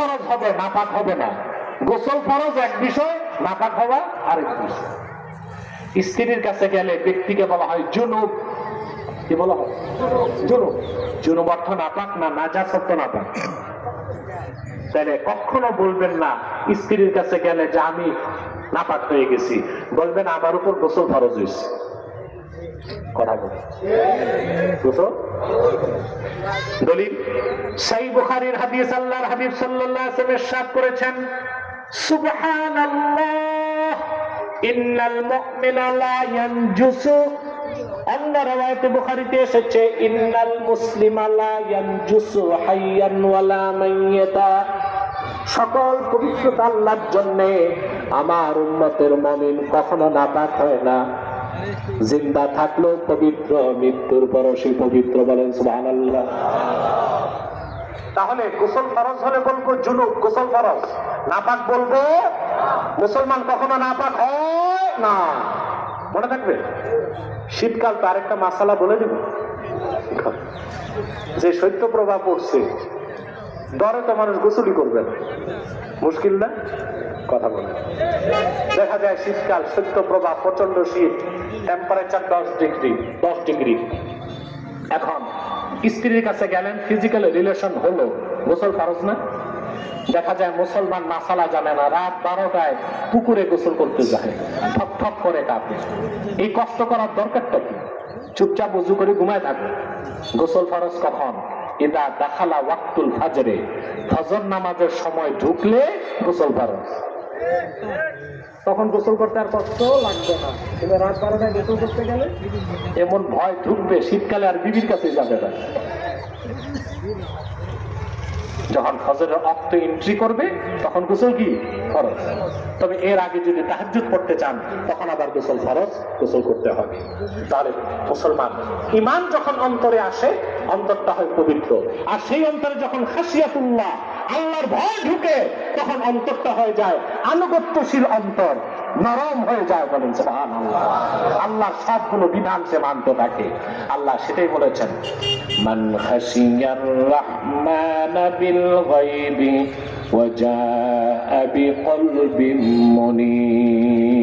ফরজ হবে, নাপাক হবে না। গোসল ফরজ এক বিষয়, নাপাক হওয়া আরেক বিষয়। স্ত্রীর কাছে গেলে ব্যক্তিকে বলা হয় জুনুব। কি বলা হয়? জুনুব। জুনুব অর্থ নাপাক না নাজাস অর্থ নাপাক। তাহলে কখনো বলবেন না, স্ত্রীর কাছে গেলে যে আমি নাপাক হয়ে গেছি। বলবেন, আমার উপর গোসল ফরজ হয়েছে। কথা বলে। দলিল। সাই বুখারীর হাদিস হাবিব করেছেন এসেছে, ইন্নাল মুসলিমা সকল পবিত্রতা আল্লাহর জন্য আমার উম্মতের মমিন কখনো নাপাক হয় না। জিন্দা থাকলেও পবিত্র, মৃত্যুর পরও সে পবিত্র বলেন, সুবহানাল্লাহ। তাহলে গোসল ফরজ হলে বলব জুনুব গোসল ফরজ। নাপাক বলব, মুসলমান কখনো নাপাক হয় না। মনে থাকবে? শীতকাল তো আরেকটা মাসালা বলে দিব। যে শৈত্য প্রভাব পড়ছে ডরে তো মানুষ গোসলই করবে না। মুশকিল না? কথা বলে। দেখা যায় শীতকাল শৈত্য প্রভাব প্রচণ্ড শীত টেম্পারেচার দশ ডিগ্রি দশ ডিগ্রি এখন, স্ত্রীর কাছে গেলেন ফিজিক্যাল রিলেশন হলো। গোসল ফরজ না? দেখা যায় মুসলমান মাসালা জানে না, রাত বারোটায় পুকুরে গোসল করতে যায়। ঠক ঠক করে কাঁপে। এই কষ্ট করার দরকারটা কি? চুপচাপ উজু করে ঘুমায় থাকবে গোসল ফরজ কখন? ইদা দাখালা ওয়াক্তুল ফাজরে। ফজর নামাজের সময় ঢুকলে গোসল তখন গোসল করতে আর কষ্ট লাগবে না। কিন্তু রাত বারোটায় গোসল করতে গেলে এমন ভয় ঢুকবে, শীতকালে আর বিবির কাছে যাবে না। যখন ফজরের অক্ত এন্ট্রি করবে, তখন গোসল কি? ফরজ। তবে এর আগে যদি তাহাজ্জুদ করতে চান, তখন আবার গোসল ফরজ, গোসল করতে হবে। তাহলে মুসলমান ইমান যখন অন্তরে আসে অন্তরটা হয় পবিত্র। আর সেই অন্তরে যখন খাসিয়াতুল্লাহ, আল্লাহর ভয় ঢুকে, তখন অন্তরটা হয়ে যায় আনুগত্যশীল অন্তর, নরম হয়ে যায় বলেন সুবহান আল্লাহ আল্লাহর সবগুলো বিধান সে মানতে থাকে। আল্লাহ সেটাই বলেছেন, মান খাসিয়ার রহমান বিল গায়বি ওয়া জাআ মুনিব